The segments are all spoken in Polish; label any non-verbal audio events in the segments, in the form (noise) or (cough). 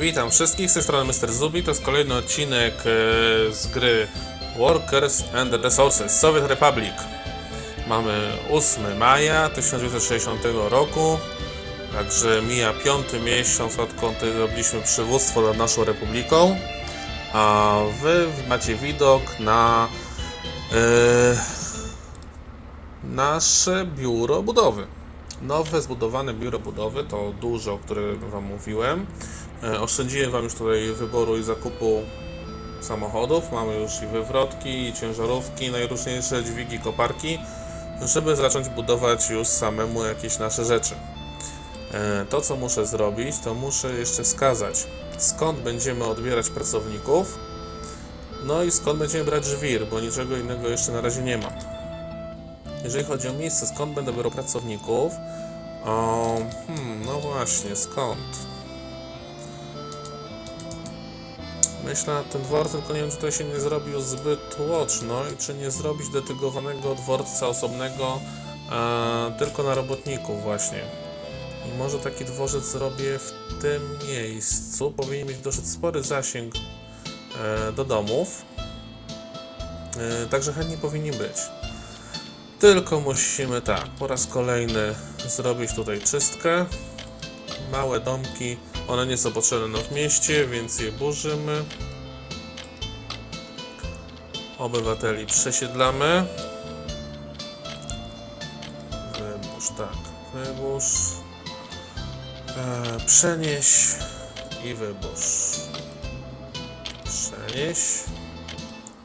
Witam wszystkich, z tej strony Mr. Zubi, to jest kolejny odcinek e, z gry Workers and Resources Soviet Republic. Mamy 8 maja 1960 roku, także mija piąty miesiąc odkąd zrobiliśmy przywództwo nad naszą republiką, a wy macie widok na e, nasze biuro budowy. Nowe zbudowane biuro budowy to dużo, o którym Wam mówiłem. E, Oszczędziłem Wam już tutaj wyboru i zakupu samochodów. Mamy już i wywrotki, i ciężarówki, najróżniejsze dźwigi, koparki, żeby zacząć budować już samemu jakieś nasze rzeczy. E, To, co muszę zrobić, to muszę jeszcze wskazać, skąd będziemy odbierać pracowników, no i skąd będziemy brać żwir, bo niczego innego jeszcze na razie nie ma. Jeżeli chodzi o miejsce, skąd będę brał pracowników, o, hmm, no właśnie, skąd? Myślę nad tym dworcem, tylko nie wiem, czy to się nie zrobił zbyt tłoczno i czy nie zrobić detygowanego dworca osobnego e, tylko na robotników właśnie. I może taki dworzec zrobię w tym miejscu. Powinien mieć dosyć spory zasięg e, do domów. E, także chętnie powinni być. Tylko musimy tak, po raz kolejny zrobić tutaj czystkę. Małe domki, one nie są potrzebne w mieście, więc je burzymy. Obywateli przesiedlamy. Wybórz, tak, wybórz. E, przenieś i wybórz. Przenieś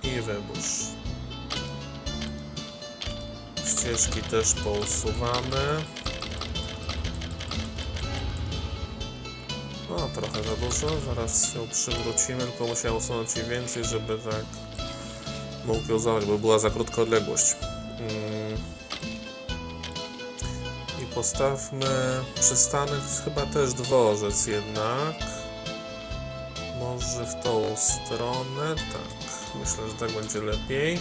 i wybórz. Ścieżki też pousuwamy. Trochę za dużo. Zaraz ją przywrócimy, tylko musiałem usunąć jej więcej, żeby tak mógł ją zabrać, bo była za krótka odległość. Mm. I postawmy przystanek, chyba też dworzec jednak. Może w tą stronę, tak. Myślę, że tak będzie lepiej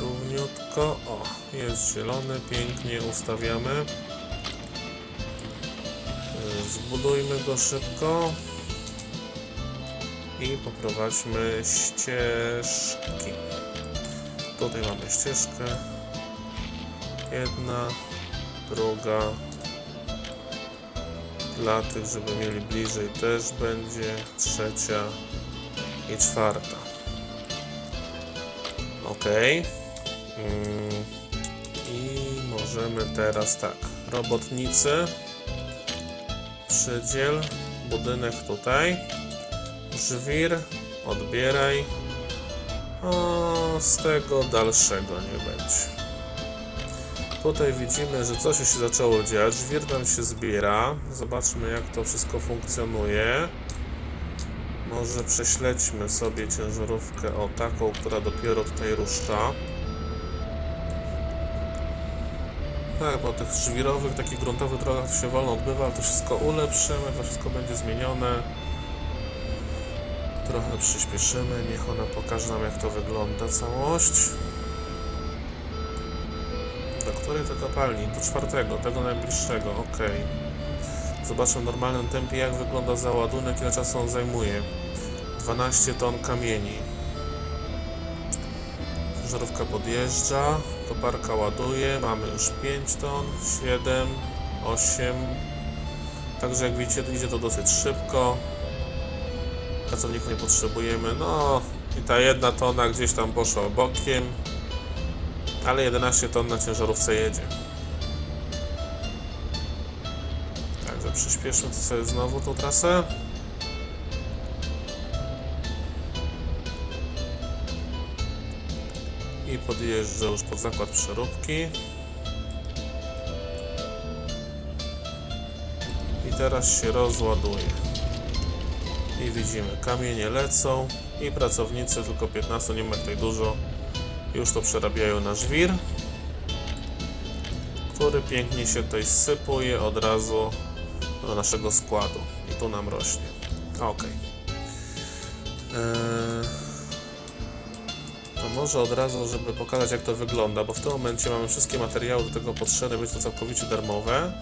równiutko. O, jest zielony, pięknie ustawiamy. Zbudujmy go szybko i poprowadźmy ścieżki. Tutaj mamy ścieżkę. Jedna, druga. Dla tych, żeby mieli bliżej też będzie trzecia i czwarta. Ok. Mm, I możemy teraz tak. Robotnicy. Przydziel. Budynek tutaj. Żwir. Odbieraj. A z tego dalszego nie będzie. Tutaj widzimy, że coś się zaczęło dziać. Żwir nam się zbiera. Zobaczmy jak to wszystko funkcjonuje. Może prześledźmy sobie ciężarówkę o taką, która dopiero tutaj rusza. Tak, po tych żwirowych, takich gruntowych drogach to się wolno odbywa, ale to wszystko ulepszymy, to wszystko będzie zmienione. Trochę przyspieszymy, niech ona pokaże nam jak to wygląda całość. Do której to kopalni? Do czwartego, tego najbliższego, ok. Zobaczę w normalnym tempie jak wygląda załadunek, ile czasu on zajmuje. 12 ton kamieni. Żarówka podjeżdża, koparka ładuje, mamy już 5 ton, 7, 8. Także jak widzicie, idzie to dosyć szybko. Pracowników nie potrzebujemy. No i ta jedna tona gdzieś tam poszła bokiem, ale 11 ton na ciężarówce jedzie. Także przyspieszmy sobie znowu tą trasę. I podjeżdżę już pod zakład przeróbki. I teraz się rozładuje. I widzimy, kamienie lecą i pracownicy, tylko 15, nie ma tutaj dużo, już to przerabiają na żwir, który pięknie się tutaj sypuje od razu do naszego składu. I tu nam rośnie. Ok. Eee... może od razu, żeby pokazać jak to wygląda, bo w tym momencie mamy wszystkie materiały do tego potrzebne, być to całkowicie darmowe.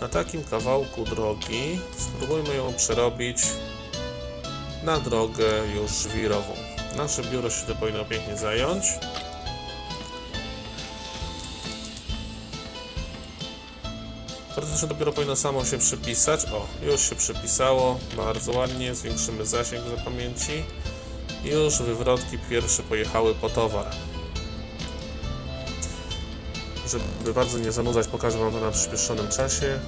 na takim kawałku drogi spróbujmy ją przerobić na drogę już wirową. Nasze biuro się to powinno pięknie zająć. Teoretycznie dopiero powinno samo się przypisać. O, już się przypisało. Bardzo ładnie. Zwiększymy zasięg zapamięci. Już wywrotki pierwsze pojechały po towar. Żeby bardzo nie zanudzać, pokażę Wam to na przyspieszonym czasie.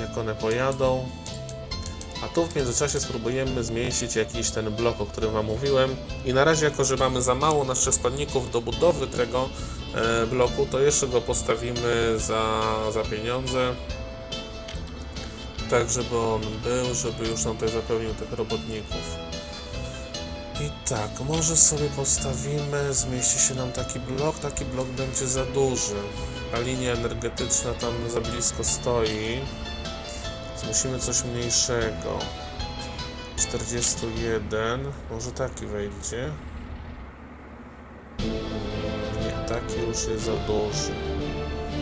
Jak one pojadą. A tu w międzyczasie spróbujemy zmieścić jakiś ten blok, o którym Wam mówiłem. I na razie, jako że mamy za mało naszych składników do budowy tego e, bloku, to jeszcze go postawimy za, za pieniądze. Tak, żeby on był, żeby już nam tutaj zapełnił tych robotników. I tak, może sobie postawimy, zmieści się nam taki blok, taki blok będzie za duży. A linia energetyczna tam za blisko stoi. Więc musimy coś mniejszego. 41, może taki wejdzie. Nie, taki już jest za duży.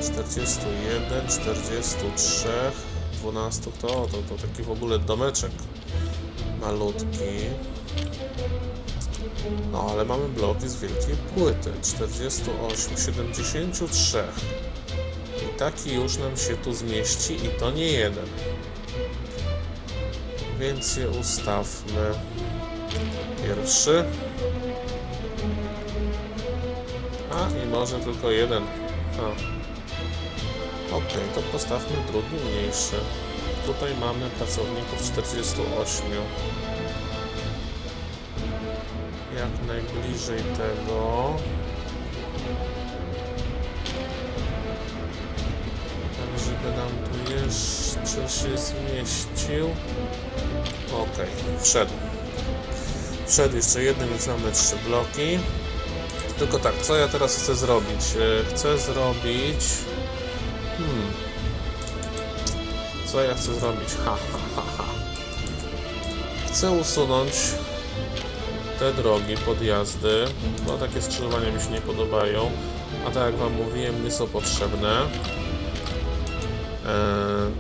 41, 43, 12 to, to, to taki w ogóle domeczek malutki. No, ale mamy bloki z wielkiej płyty. 48, 73. I taki już nam się tu zmieści i to nie jeden. Więc je ustawmy. Pierwszy. A, i może tylko jeden. A. Ok, to postawmy drugi mniejszy. Tutaj mamy pracowników 48 jak najbliżej tego. Tak, żeby nam tu jeszcze się zmieścił. Ok, wszedł. Wszedł jeszcze jeden, więc mamy trzy bloki. Tylko tak, co ja teraz chcę zrobić? E, Chcę zrobić... Hmm. Co ja chcę zrobić? Ha, ha, ha, ha. Chcę usunąć te drogi, podjazdy, no takie skrzyżowania mi się nie podobają, a tak jak Wam mówiłem, nie są potrzebne. Eee,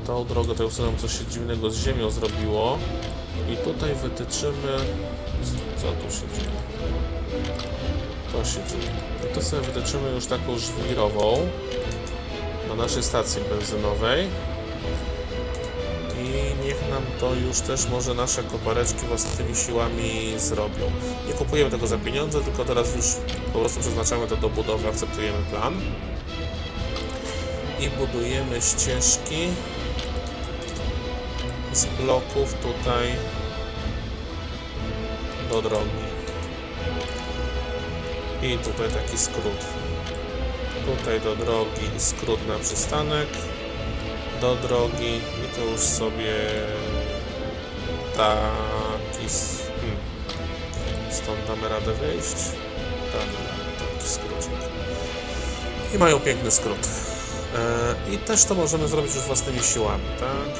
tą drogę to usunę, coś się dziwnego z ziemią zrobiło i tutaj wytyczymy, co tu się dzieje? To się dzieje. I to sobie wytyczymy już taką żwirową na naszej stacji benzynowej i niech nam to już też może nasze kopareczki własnymi siłami zrobią. Nie kupujemy tego za pieniądze, tylko teraz już po prostu przeznaczamy to do budowy, akceptujemy plan. I budujemy ścieżki z bloków tutaj do drogi. I tutaj taki skrót. Tutaj do drogi skrót na przystanek do drogi to już sobie taki hmm. stąd damy radę wyjść damy taki skrócik. I mają piękny skrót. E, i też to możemy zrobić już własnymi siłami tak?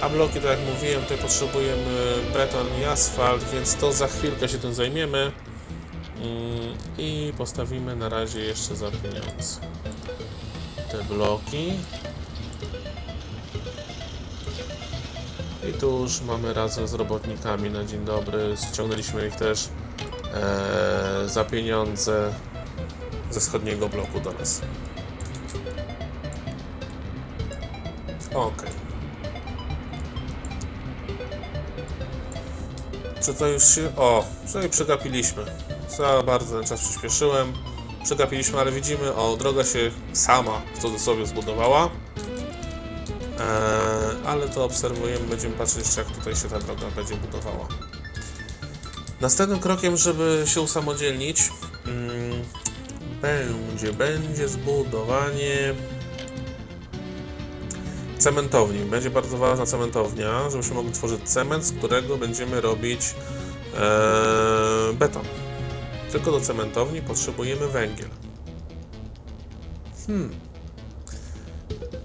A bloki, tak jak mówiłem, tutaj potrzebujemy beton i asfalt, więc to za chwilkę się tym zajmiemy. Mm, i postawimy na razie jeszcze za pieniądze te bloki I tu już mamy razem z robotnikami na dzień dobry. Ściągnęliśmy ich też e, za pieniądze ze wschodniego bloku do nas. Ok. Czy to już się. O, przynajmniej przegapiliśmy. Za bardzo ten czas przyspieszyłem. Przegapiliśmy, ale widzimy, o, droga się sama w cudzysłowie zbudowała. Ale to obserwujemy, będziemy patrzeć jeszcze jak tutaj się ta droga będzie budowała. Następnym krokiem, żeby się usamodzielnić, mm, będzie, będzie zbudowanie cementowni. Będzie bardzo ważna cementownia, żebyśmy mogli tworzyć cement, z którego będziemy robić eee, beton. Tylko do cementowni potrzebujemy węgiel. Hmm.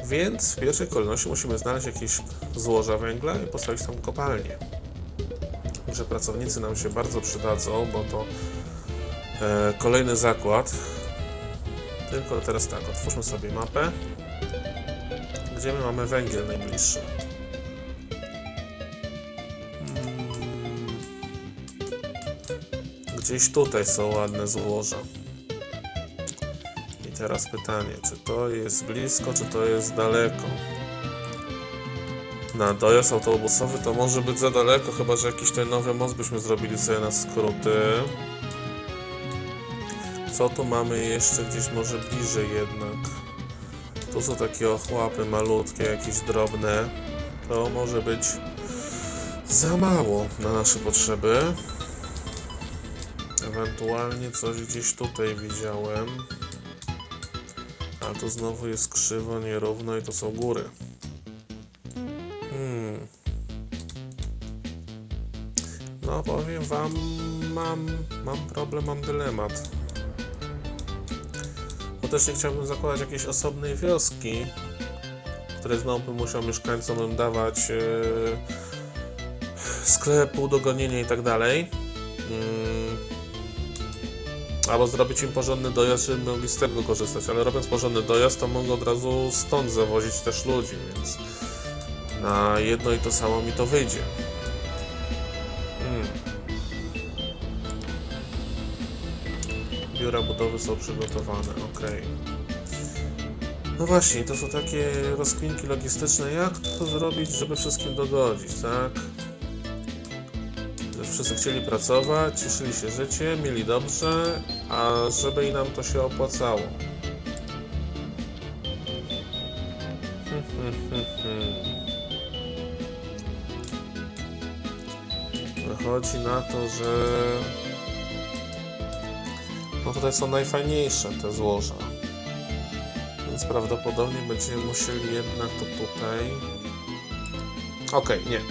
Więc w pierwszej kolejności musimy znaleźć jakieś złoża węgla i postawić tam kopalnię. Że pracownicy nam się bardzo przydadzą, bo to e, kolejny zakład. Tylko teraz tak, otwórzmy sobie mapę. jedziemy, mamy węgiel najbliższy. Mm. Gdzieś tutaj są ładne złoża. Teraz pytanie, czy to jest blisko, czy to jest daleko? Na dojazd autobusowy to może być za daleko, chyba że jakiś ten nowy most byśmy zrobili sobie na skróty. Co tu mamy jeszcze gdzieś może bliżej jednak? Tu są takie ochłapy malutkie, jakieś drobne. To może być za mało na nasze potrzeby. Ewentualnie coś gdzieś tutaj widziałem. A tu znowu jest krzywo, nierówno i to są góry. Hmm. No powiem wam, mam, mam problem, mam dylemat. Bo też nie chciałbym zakładać jakiejś osobnej wioski, które znowu musiał mieszkańcom dawać e, sklepu, dogonienie i tak dalej. Mm. Albo zrobić im porządny dojazd, żeby mogli z tego korzystać, ale robiąc porządny dojazd, to mogę od razu stąd zawozić też ludzi, więc na jedno i to samo mi to wyjdzie. Hmm. Biura budowy są przygotowane, ok. No właśnie, to są takie rozkminki logistyczne, jak to zrobić, żeby wszystkim dogodzić, tak? Wszyscy chcieli pracować, cieszyli się życiem, mieli dobrze, a żeby i nam to się opłacało. (laughs) Wychodzi na to, że no tutaj są najfajniejsze te złoża. Więc prawdopodobnie będziemy musieli jednak to tutaj. Okej, nie.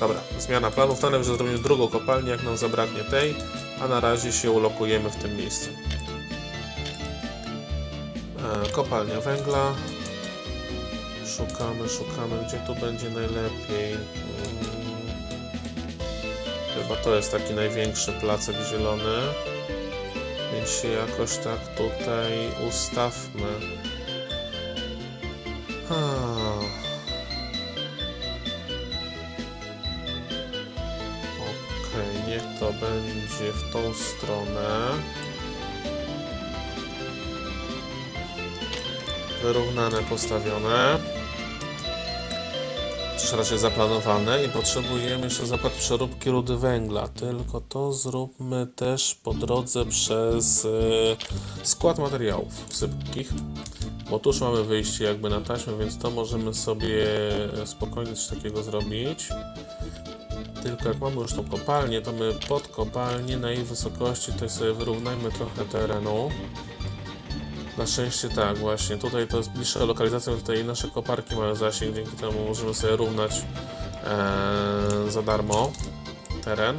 Dobra, zmiana planów. Tanem, że zrobimy drugą kopalnię, jak nam zabraknie tej, a na razie się ulokujemy w tym miejscu. E, kopalnia węgla. Szukamy, szukamy, gdzie tu będzie najlepiej. Mm. Chyba to jest taki największy placek zielony. Więc się jakoś tak tutaj ustawmy. W tą stronę. Wyrównane, postawione. Też raczej zaplanowane i potrzebujemy jeszcze zakład przeróbki rudy węgla. Tylko to zróbmy też po drodze przez e, skład materiałów sypkich. Bo tuż mamy wyjście jakby na taśmę, więc to możemy sobie spokojnie coś takiego zrobić. Tylko jak mamy już tą kopalnię, to my pod kopalnię na jej wysokości to sobie wyrównajmy trochę terenu. Na szczęście tak, właśnie. Tutaj to jest bliższa lokalizacja, tutaj nasze koparki mają zasięg, dzięki temu możemy sobie równać e, za darmo teren.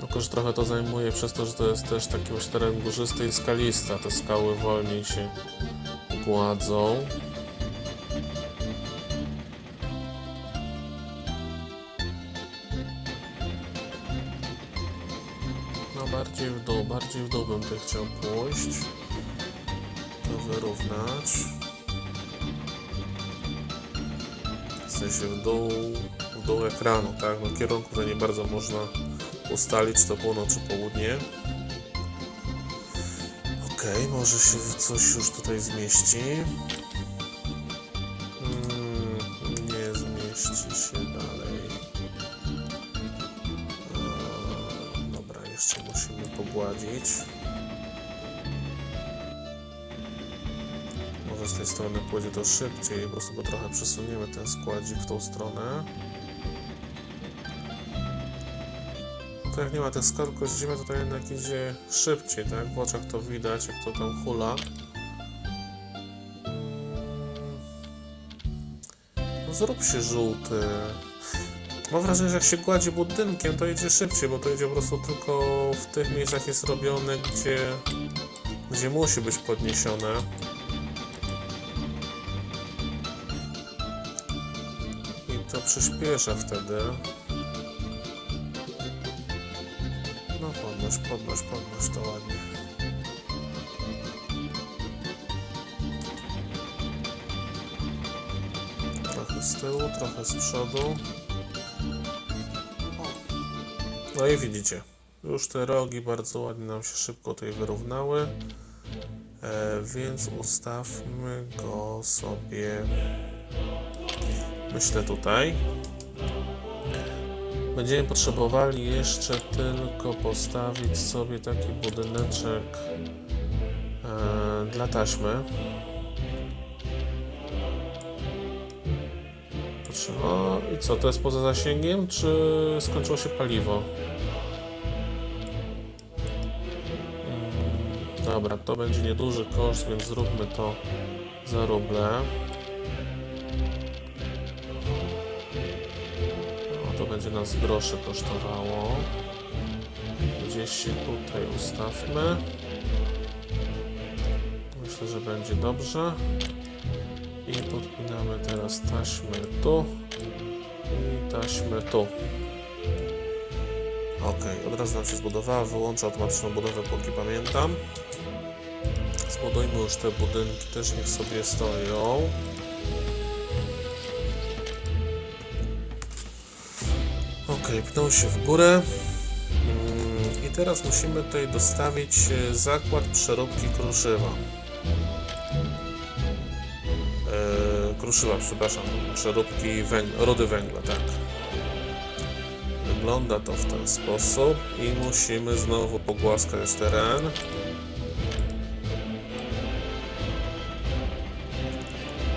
Tylko, że trochę to zajmuje przez to, że to jest też taki właśnie teren górzysty i skalisty, a te skały wolniej się gładzą. Bardziej w dół, bardziej w dół bym tutaj chciał pójść. To wyrównać. W sensie w dół, w dół ekranu, tak? No kierunku to nie bardzo można ustalić, to północ, czy południe. Okej, może się coś już tutaj zmieści. Strony pójdzie to szybciej, po prostu go trochę przesuniemy ten składzik w tą stronę. To jak nie ma tych skarb ziemia, to jednak idzie szybciej, tak? W oczach to widać, jak to tam hula. Mm. No zrób się żółty. Mam wrażenie, że jak się gładzi budynkiem, to idzie szybciej, bo to idzie po prostu tylko w tych miejscach jest robione, gdzie, gdzie musi być podniesione. Przyspiesza wtedy. No podnoś, podnoś, podnoś to ładnie. Trochę z tyłu, trochę z przodu. No i widzicie, już te rogi bardzo ładnie nam się szybko tutaj wyrównały. E, więc ustawmy go sobie, myślę tutaj. Będziemy potrzebowali jeszcze tylko postawić sobie taki budyneczek e, dla taśmy. O, i co, to jest poza zasięgiem, czy skończyło się paliwo? Mm, Dobra, to będzie nieduży koszt, więc zróbmy to za ruble. Będzie nas grosze kosztowało. Gdzieś się tutaj ustawmy. Myślę, że będzie dobrze. I podpinamy teraz taśmę tu i taśmę tu. Ok, od razu nam się zbudowała, wyłączę automatyczną budowę, póki pamiętam. Zbudujmy już te budynki, też niech sobie stoją. Ok, pną się w górę. Mm, I teraz musimy tutaj dostawić e, zakład przeróbki kruszywa. E, kruszywa, przepraszam, przeróbki węgla, rudy węgla, tak. Wygląda to w ten sposób i musimy znowu pogłaskać teren.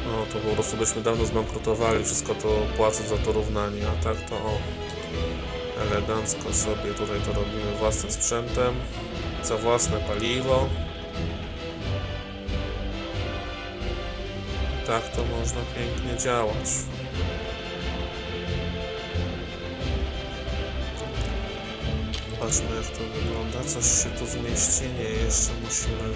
No to po prostu byśmy dawno zbankrutowali, wszystko to płacąc za to równanie, a tak to o, elegancko sobie tutaj to robimy własnym sprzętem, za własne paliwo. Tak to można pięknie działać. Patrzmy jak to wygląda. Coś się tu zmieści. Nie, jeszcze musimy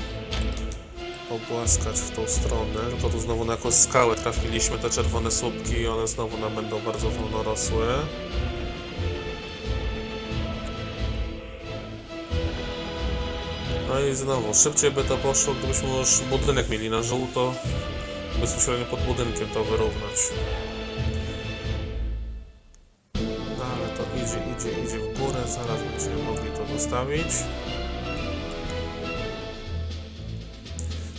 pogłaskać w tą stronę. Tylko tu znowu na jakąś skałę trafiliśmy te czerwone słupki i one znowu nam będą bardzo wolno rosły. No i znowu, szybciej by to poszło, gdybyśmy już budynek mieli na żółto, bezpośrednio pod budynkiem to wyrównać. No ale to idzie, idzie, idzie w górę, zaraz będziemy mogli to dostawić.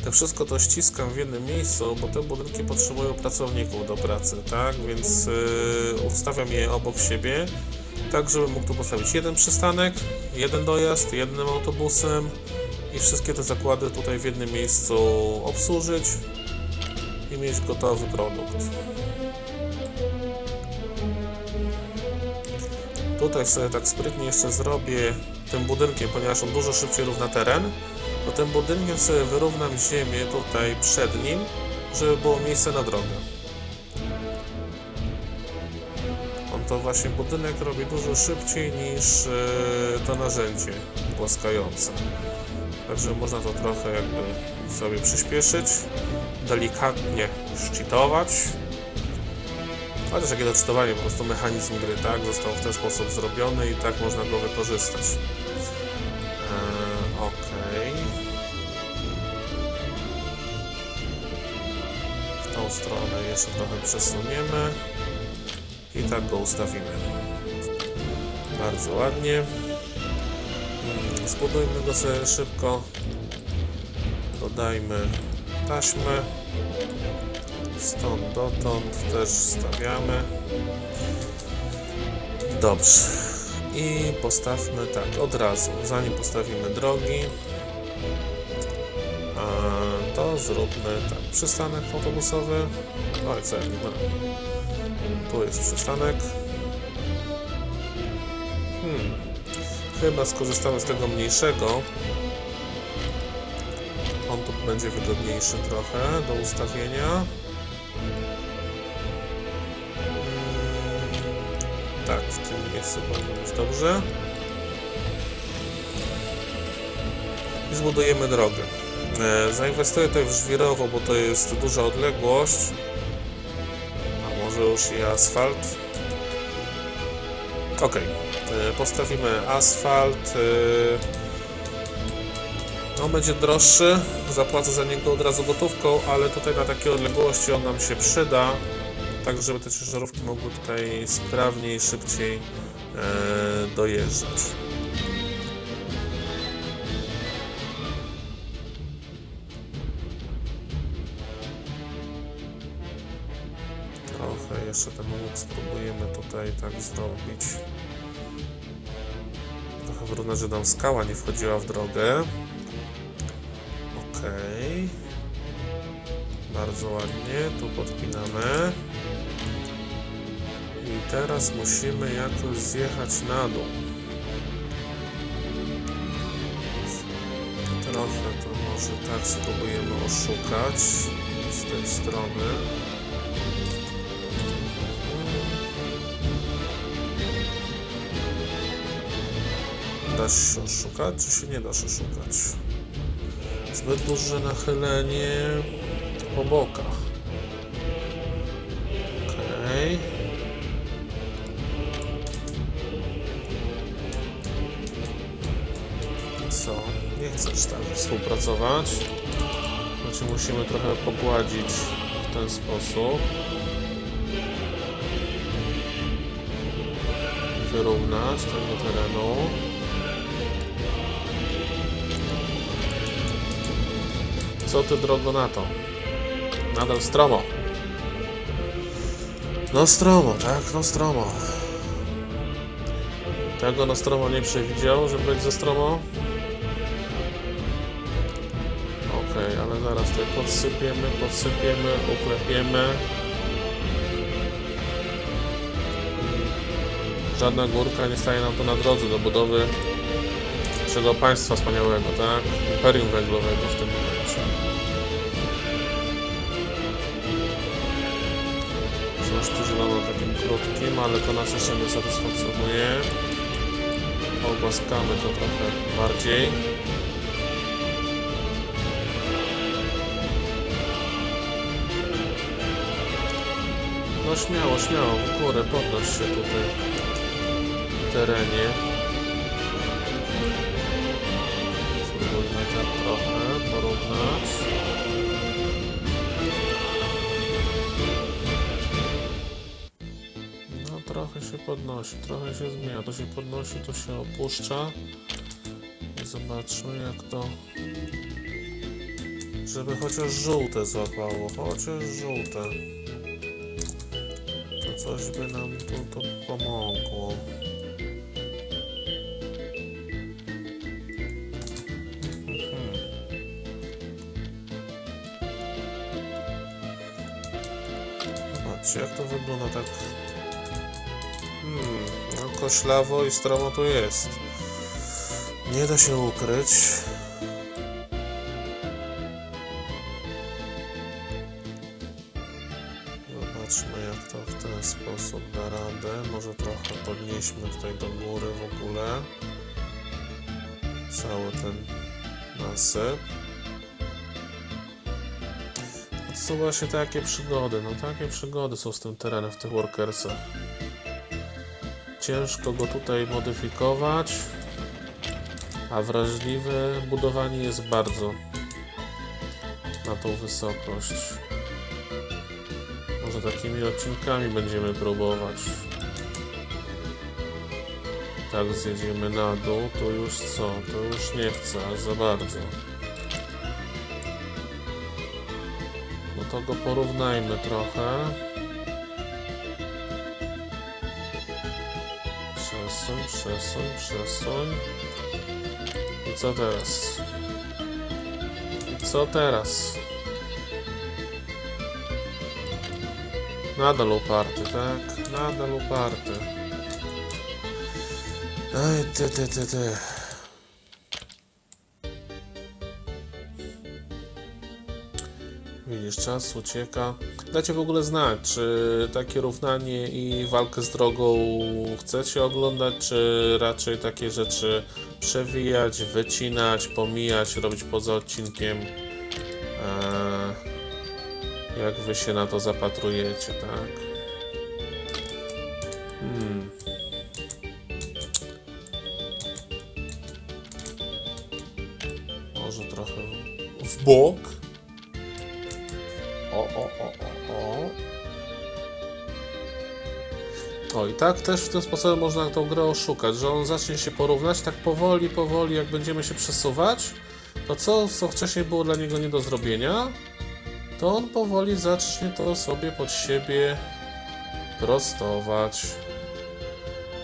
To wszystko to ściskam w jednym miejscu, bo te budynki potrzebują pracowników do pracy, tak? Więc yy, ustawiam je obok siebie, tak żeby mógł tu postawić jeden przystanek, jeden dojazd, jednym autobusem i wszystkie te zakłady tutaj w jednym miejscu obsłużyć i mieć gotowy produkt. Tutaj sobie tak sprytnie jeszcze zrobię tym budynkiem, ponieważ on dużo szybciej równa teren, to tym budynkiem sobie wyrównam ziemię tutaj przed nim, żeby było miejsce na drogę. On to właśnie budynek robi dużo szybciej niż e, to narzędzie głaskające. Także można to trochę jakby sobie przyspieszyć, delikatnie szczytować. Chociaż jakie to czytowanie, po prostu mechanizm gry, tak? Został w ten sposób zrobiony i tak można go wykorzystać. Eee, Okej. W tą stronę jeszcze trochę przesuniemy i tak go ustawimy. Bardzo ładnie. Zbudujmy go sobie szybko. Dodajmy taśmę. Stąd dotąd też stawiamy. Dobrze. I postawmy tak od razu. Zanim postawimy drogi, to zróbmy tak. Przystanek autobusowy. Oj, co ja. Tu jest przystanek. Chyba skorzystamy z tego mniejszego. On tu będzie wygodniejszy trochę do ustawienia. Mm, Tak, w tym miejscu powinno być dobrze. I zbudujemy drogę. E, Zainwestuję tutaj w żwirowo, bo to jest duża odległość. A może już i asfalt. Ok, postawimy asfalt. e, On będzie droższy, zapłacę za niego od razu gotówką, ale tutaj na takiej odległości on nam się przyda. tak żeby te ciężarówki mogły tutaj sprawniej, szybciej e, dojeżdżać. Trochę jeszcze ten łuk spróbujemy tutaj tak zrobić. Wyrównać, że nam skała nie wchodziła w drogę. Okej. Bardzo ładnie, tu podpinamy. I teraz musimy jakoś zjechać na dół. Trochę to może tak spróbujemy oszukać z tej strony. Da się oszukać, czy się nie da się oszukać? Zbyt duże nachylenie po bokach. Okej. Co? Nie chcesz tak współpracować? Znaczy musimy trochę pogładzić w ten sposób. Wyrównać tego terenu. Co ty drogo na to? Nadal stromo. No stromo, tak? No stromo. Tego Nostromo nie przewidział, że będzie za stromo? Okej, ale zaraz tutaj podsypiemy, podsypiemy, uklepiemy. I żadna górka nie staje nam tu na drodze do budowy naszego państwa wspaniałego, tak? Imperium węglowego w tym zielono takim krótkim, ale to nas jeszcze nie satysfakcjonuje. Ogłaskamy to trochę bardziej. No śmiało, śmiało, w górę podnoś się tutaj w terenie. Spróbujmy tak trochę porównać. Trochę się podnosi, trochę się zmienia. To się podnosi, to się opuszcza. Zobaczmy jak to... Żeby chociaż żółte złapało, chociaż żółte. To coś by nam tu to pomogło. Mhm. Jak to wygląda tak koślawo i stromo tu jest. Nie da się ukryć. Zobaczmy jak to w ten sposób da radę. Może trochę podnieśmy tutaj do góry w ogóle. Cały ten nasyp. To są właśnie takie przygody. No takie przygody są z tym terenem w tych workersach. Ciężko go tutaj modyfikować, a wrażliwe budowanie jest bardzo na tą wysokość. Może takimi odcinkami będziemy próbować. Tak zjedziemy na dół, to już co? To już nie chcę aż za bardzo. No to go porównajmy trochę. Przesuń, przesuń, przesuń. I co teraz? I co teraz? Nadal uparty, tak? Nadal uparty. Ej, ty, ty, ty, ty. Widzisz, czas ucieka. Dajcie w ogóle znać, czy takie równanie i walkę z drogą chcecie oglądać, czy raczej takie rzeczy przewijać, wycinać, pomijać, robić poza odcinkiem. Eee, jak wy się na to zapatrujecie, tak? Hmm. Może trochę w bok. O, o, o, o, o. O i tak też w ten sposób można tą grę oszukać, że on zacznie się porównać tak powoli, powoli, jak będziemy się przesuwać, to co, co wcześniej było dla niego nie do zrobienia, to on powoli zacznie to sobie pod siebie prostować.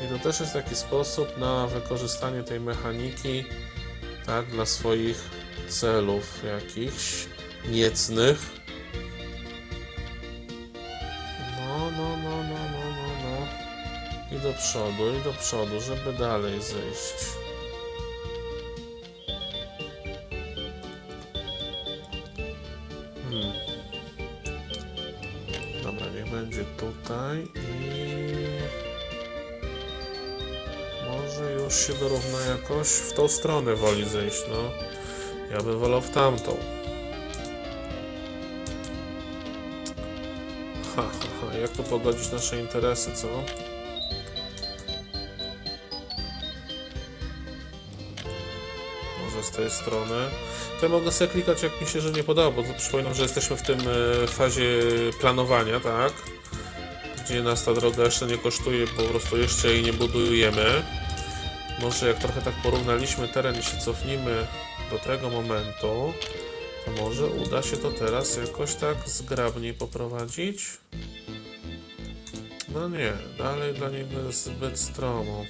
I to też jest taki sposób na wykorzystanie tej mechaniki, tak, dla swoich celów jakichś niecnych. Przodu, i do przodu, żeby dalej zejść. Hmm. Dobra, niech będzie tutaj i... Może już się dorówna jakoś w tą stronę woli zejść, no. Ja bym wolał w tamtą. Ha, ha, ha. Jak tu pogodzić nasze interesy, co? Tej strony. Ja mogę sobie klikać jak mi się, że nie podoba, bo to przypominam, że jesteśmy w tym e, fazie planowania, tak? Gdzie nas ta droga jeszcze nie kosztuje, po prostu jeszcze jej nie budujemy. Może jak trochę tak porównaliśmy teren i się cofnimy do tego momentu, to może uda się to teraz jakoś tak zgrabniej poprowadzić? No nie, dalej dla niego jest zbyt stromo.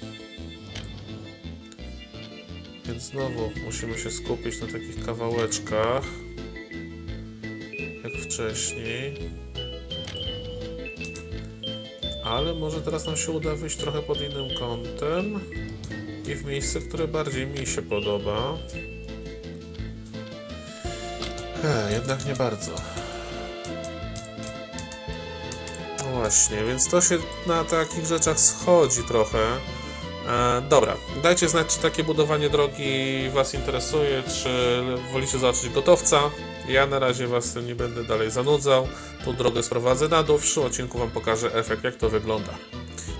Więc znowu musimy się skupić na takich kawałeczkach, jak wcześniej. Ale może teraz nam się uda wyjść trochę pod innym kątem i w miejsce, które bardziej mi się podoba. E, jednak nie bardzo. No właśnie, więc to się na takich rzeczach schodzi trochę. E, dobra, dajcie znać, czy takie budowanie drogi Was interesuje, czy wolicie zobaczyć gotowca. Ja na razie Was nie będę dalej zanudzał. Tą drogę sprowadzę na dół. W przyszłym odcinku Wam pokażę efekt, jak to wygląda.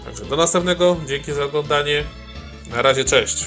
Także do następnego. Dzięki za oglądanie. Na razie, cześć.